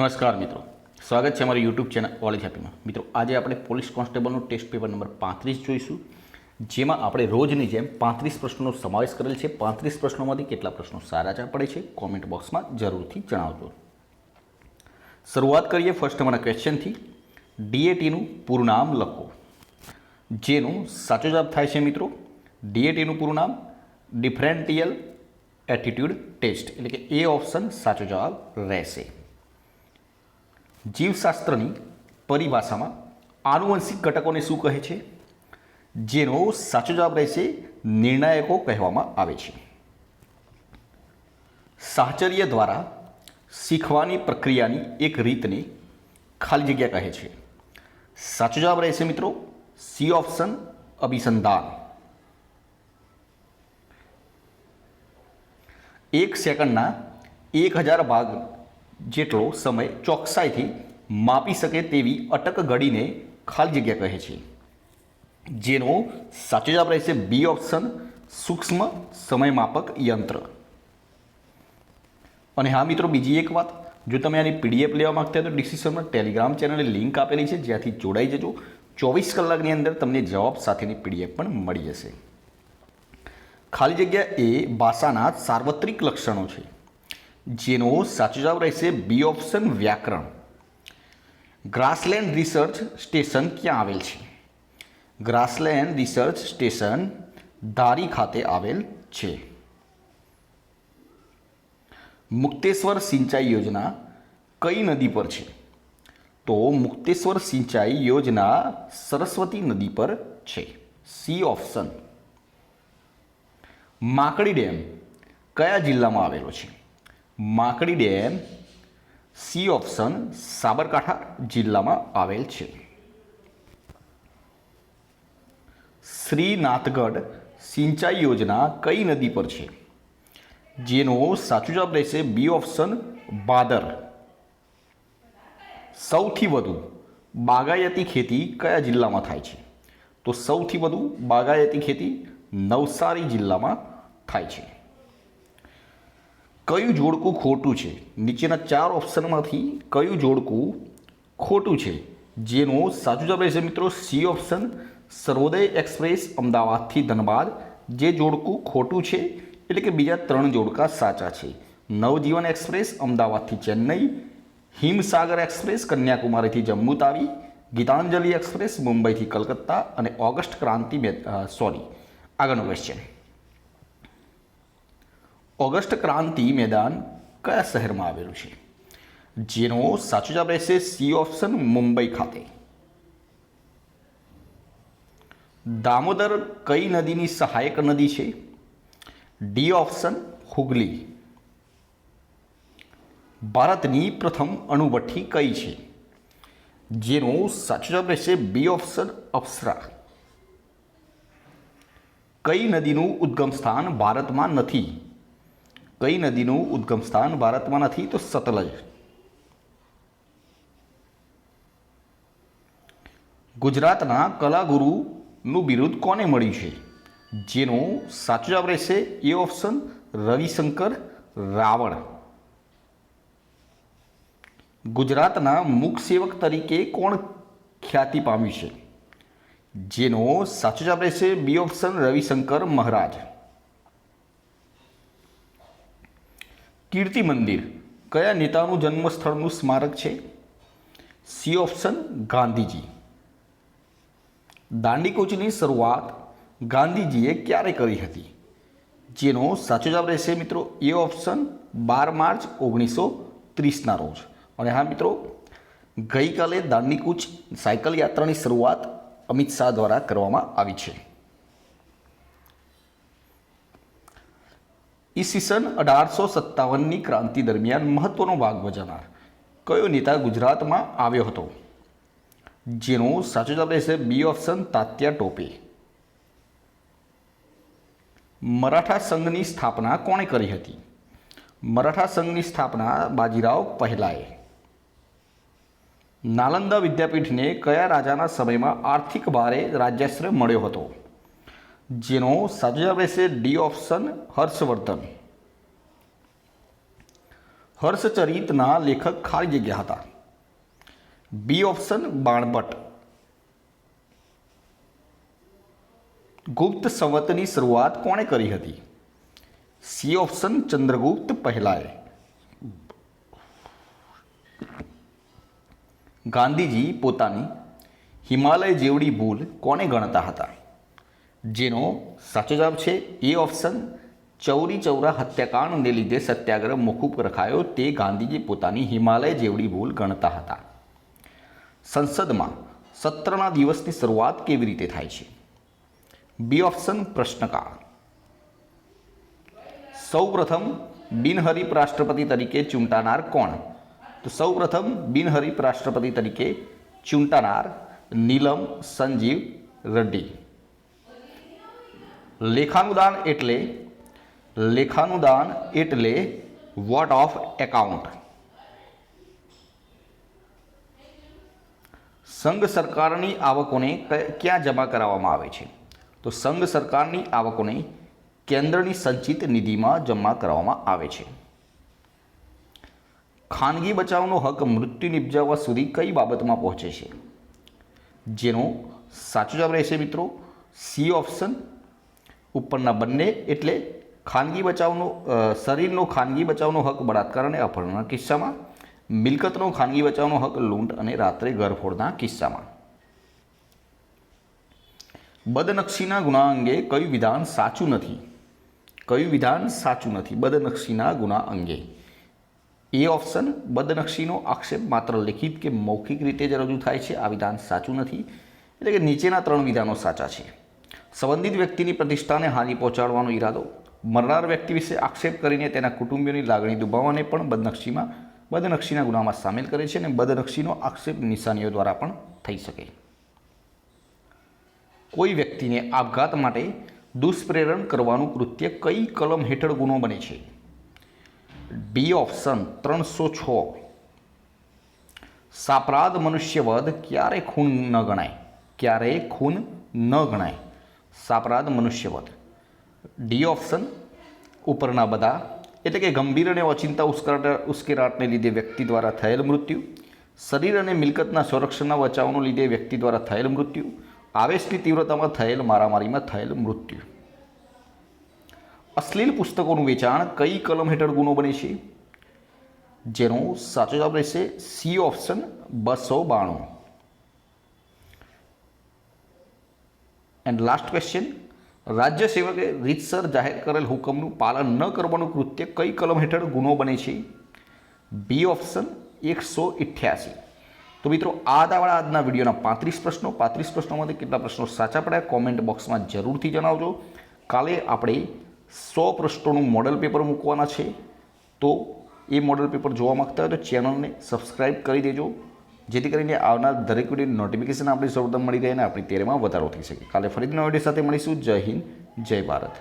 નમસ્કાર મિત્રો. સ્વાગત છે અમારી યુટ્યુબ ચેનલ કોલેજ હેપીમાં મિત્રો, આજે આપણે પોલીસ કોન્સ્ટેબલનું ટેસ્ટ પેપર નંબર પાંત્રીસ જોઈશું, જેમાં આપણે રોજની જેમ પાંત્રીસ પ્રશ્નોનો સમાવેશ કરેલ છે. પાંત્રીસ પ્રશ્નોમાંથી કેટલા પ્રશ્નો સારા ચા પડે છે? કોમેન્ટ બોક્સમાં જરૂરથી જણાવજો. શરૂઆત કરીએ ફર્સ્ટ અમારા ક્વેશ્ચનથી ડીએટીનું પૂરું નામ લખો. જેનું સાચો જવાબ થાય છે મિત્રો ડીએટીનું પૂરું નામ ડિફરન્ટિયલ એટીટ્યુડ ટેસ્ટ એટલે કે એ ઓપ્શન સાચો જવાબ રહેશે. જીવશાસ્ત્રની પરિભાષામાં આનુવંશિક ઘટકોને શું કહે છે? જેનો સાચો જવાબ રહેશે નિર્ણાયકો કહેવામાં આવે છે. સાહચર્ય દ્વારા શીખવાની પ્રક્રિયાની એક રીતને ખાલી જગ્યા કહે છે. સાચો જવાબ રહેશે મિત્રો સી ઓપ્શન અભિસંધાન. એક સેકન્ડના એક હજાર ભાગ જેટલો સમય ચોકસાઈથી માપી શકે તેવી અટક ઘડીને ખાલી જગ્યા કહે છે. જેનો સાચો જવાબ રહેશે બી ઓપ્શન, સૂક્ષ્મ સમયમાપક યંત્ર. અને હા મિત્રો, બીજી એક વાત, જો તમે આની પીડીએફ લેવા માંગતા હોય તો ડિસ્ક્રિપ્શનમાં ટેલિગ્રામ ચેનલની લિંક આપેલી છે, જ્યાંથી જોડાઈ જજો. ચોવીસ કલાકની અંદર તમને જવાબ સાથેની પીડીએફ પણ મળી જશે. ખાલી જગ્યા એ ભાષાના સાર્વત્રિક લક્ષણો છે. જેનો સાચો જવાબ રહેશે બી ઓપ્શન વ્યાકરણ. ગ્રાસલેન્ડ રિસર્ચ સ્ટેશન ક્યાં આવેલ છે? ગ્રાસલેન્ડ રિસર્ચ સ્ટેશન ધારી ખાતે આવેલ છે. મુક્તેશ્વર સિંચાઈ યોજના કઈ નદી પર છે? તો મુક્તેશ્વર સિંચાઈ યોજના સરસ્વતી નદી પર છે. C option. માકડી ડેમ કયા જિલ્લામાં આવેલો છે? Makadi dam, C option, Sabarkantha જિલ્લામાં આવેલ છે. શ્રીનાથગઢ સિંચાઈ યોજના કઈ નદી પર છે? જેનો સાચું જવાબ રહેશે બી ઓપ્શન, બાદર. સૌથી વધુ બાગાયતી ખેતી કયા જિલ્લામાં થાય છે? તો સૌથી વધુ બાગાયતી ખેતી નવસારી જિલ્લામાં થાય છે. કયું જોડકું ખોટું છે? નીચેના ચાર ઓપ્શનમાંથી કયું જોડકું ખોટું છે? જેનો સાચું જવાબ રહેશે મિત્રો સી ઓપ્શન. સર્વોદય એક્સપ્રેસ, અમદાવાદથી ધનબાદ. જે જોડકું ખોટું છે, એટલે કે બીજા ત્રણ જોડકા સાચા છે. નવજીવન એક્સપ્રેસ, અમદાવાદથી ચેન્નઈ. હિમસાગર એક્સપ્રેસ, કન્યાકુમારીથી જમ્મુ તાવી. ગીતાંજલિ એક્સપ્રેસ, મુંબઈથી કલકત્તા. અને ઓગસ્ટ ક્રાંતિ સોરી. આગળનો ક્વેશ્ચન ઓગસ્ટ ક્રાંતિ મેદાન કયા શહેરમાં આવેલું છે? જેનો સાચો જવાબ રહેશે સી ઓપ્શન મુંબઈ ખાતે. દામોદર કઈ નદીની સહાયક નદી છે? D option Hooghly. ભારતની પ્રથમ અણુભઠ્ઠી કઈ છે? જેનો સાચો જવાબ રહેશે બી ઓપ્શન અપ્સરા. કઈ નદીનું ઉદ્ગમ સ્થાન ભારતમાં નથી? કઈ નદીનું ઉદ્ગમ સ્થાન ભારતમાં નથી તો સતલજ. ગુજરાતના કલાગુરુનું બિરુદ કોને મળ્યું છે? જેનો સાચો જવાબ રહેશે એ ઓપ્શન રવિશંકર રાવળ. ગુજરાતના મુખ સેવક તરીકે કોણ ખ્યાતિ પામ્યું છે? જેનો સાચો જવાબ રહેશે બી ઓપ્શન રવિશંકર મહારાજ. કીર્તિ મંદિર. કયા નેતાનું જન્મસ્થળનું સ્મારક છે? C option Gandhiji. દાંડીકૂચની શરૂઆત ગાંધીજીએ ક્યારે કરી હતી? જેનો સાચો જવાબ રહેશે મિત્રો એ ઓપ્શન બાર માર્ચ ઓગણીસો ત્રીસના રોજ. અને હા મિત્રો, ગઈકાલે દાંડીકૂચ સાયકલ યાત્રાની શરૂઆત અમિત શાહ દ્વારા કરવામાં આવી છે. ઈસવીસન અઢારસો સત્તાવનની ક્રાંતિ દરમિયાન મહત્વનો ભાગ ભજવનાર કયો નેતા ગુજરાતમાં આવ્યો હતો? જેનો સાચો જવાબ રહેશે બી ઓપ્શન તાત્યા ટોપે. મરાઠા સંઘની સ્થાપના કોણે કરી હતી? મરાઠા સંઘની સ્થાપના બાજીરાવ પહેલાએ. નાલંદા વિદ્યાપીઠને કયા રાજાના સમયમાં આર્થિક ભારે રાજ્યાશ્રય મળ્યો હતો? જેનો સાચો જવાબ રહેશે ડી ઓપ્શન હર્ષવર્ધન. હર્ષચરિતના લેખક ખાલી જગ્યા હતા. B option Banabhatta. ગુપ્ત સંવતની શરૂઆત કોણે કરી હતી? સી ઓપ્શન ચંદ્રગુપ્ત પહેલાએ. ગાંધીજી પોતાની હિમાલય જેવડી ભૂલ કોને ગણતા હતા? જેનો સાચો જવાબ છે એ ઓપ્શન, ચૌરી ચૌરા હત્યાકાંડને લીધે સત્યાગ્રહ મોકૂફ રખાયો તે ગાંધીજી પોતાની હિમાલય જેવડી ભૂલ ગણતા હતા. સંસદમાં સત્રના દિવસની શરૂઆત કેવી રીતે થાય છે? બી ઓપ્શન, પ્રશ્નકાળ. સૌપ્રથમ, બિનહરીફ રાષ્ટ્રપતિ તરીકે ચૂંટાનાર કોણ? તો સૌપ્રથમ, બિનહરીફ રાષ્ટ્રપતિ તરીકે ચૂંટાનાર નીલમ સંજીવ રેડ્ડી. લેખાનુદાન એટલે લેખાનુદાન એટલે વોટ ઓફ એકાઉન્ટ સંઘ સરકારની આવકોને ક્યાં જમા કરાવવામાં આવે છે? તો સંઘ સરકારની આવકોને કેન્દ્રની સંચિત નિધિમાં જમા કરાવવામાં આવે છે. ખાનગી બચાવનો હક મૃત્યુ નિપજાવવા સુધી કઈ બાબતમાં પહોંચે છે? જેનો સાચો જવાબ રહેશે મિત્રો, સી ઓપ્શન ઉપરના બંને એટલે ખાનગી બચાવનો શરીરનો ખાનગી બચાવનો હક બળાત્કાર અને અપહરણના કિસ્સામાં, મિલકતનો ખાનગી બચાવનો હક લૂંટ અને રાત્રે ઘરફોડના કિસ્સામાં. બદનક્ષીના ગુના અંગે કયું વિધાન સાચું નથી? કયું વિધાન સાચું નથી? બદનક્ષીના ગુના અંગે. એ ઓપ્શન, બદનક્ષીનો આક્ષેપ માત્ર લેખિત કે મૌખિક રીતે જ રજૂ થાય છે. આ વિધાન સાચું નથી. એટલે કે નીચેના ત્રણ વિધાનો સાચા છે. સંબંધિત વ્યક્તિની પ્રતિષ્ઠાને હાનિ પહોંચાડવાનો ઈરાદો, મરનાર વ્યક્તિ વિશે આક્ષેપ કરીને તેના કુટુંબીઓની લાગણી દુભાવવાને પણ બદનક્ષીમાં, બદનક્ષીના ગુનામાં સામેલ કરે છે અને બદનક્ષીનો આક્ષેપ નિશાનીઓ દ્વારા પણ થઈ શકે. કોઈ વ્યક્તિને આપઘાત માટે દુષ્પ્રેરણ કરવાનું કૃત્ય કઈ કલમ હેઠળ ગુનો બને છે? ડી ઓપ્શન ત્રણસો છ. સાપરાધ મનુષ્યવધ ક્યારે ખૂન ન ગણાય? ક્યારે ખૂન ન ગણાય? સાપરાધ મનુષ્યવધ. ડી ઓપ્શન ઉપરના બધા, એટલે કે ગંભીર અને અચિંતા ઉસ્કરાટ ઉશ્કેરાટને લીધે વ્યક્તિ દ્વારા થયેલ મૃત્યુ, શરીર અને મિલકતના સંરક્ષણના બચાવને લીધે વ્યક્તિ દ્વારા થયેલ મૃત્યુ, આવેશની તીવ્રતામાં થયેલ મારામારીમાં થયેલ મૃત્યુ. અશ્લીલ પુસ્તકોનું વેચાણ કઈ કલમ હેઠળ ગુનો બને છે? જેનો સાચો જવાબ રહેશે સી ઓપ્શન બસો બાણું. એન્ડ લાસ્ટ ક્વેશ્ચન રાજ્ય સેવકે રીતસર જાહેર કરેલ હુકમનું પાલન ન કરવાનું કૃત્ય કઈ કલમ હેઠળ ગુનો બને છે? બી ઓપ્શન એકસો ઇઠ્યાસી તો મિત્રો, આ હતા આજના વિડીયોના પાંત્રીસ પ્રશ્નો. પાંત્રીસ પ્રશ્નોમાંથી કેટલા પ્રશ્નો સાચા પડ્યા? કોમેન્ટ બોક્સમાં જરૂરથી જણાવજો. કાલે આપણે સો પ્રશ્નોનું મોડલ પેપર મૂકવાના છે. તો એ મોડલ પેપર જોવા માગતા હોય તો ચેનલને સબસ્ક્રાઈબ કરી દેજો. જેથી કરીને આવનાર દરેક વીડિયો નોટિફિકેશન આપણી સૌપ્રથમ મળી રહે અને આપણી તેરમાં વધારો થઈ શકે. કાલે ફરીથી નવા વીડિયો સાથે મળીશું. જય હિન્દ, જય ભારત.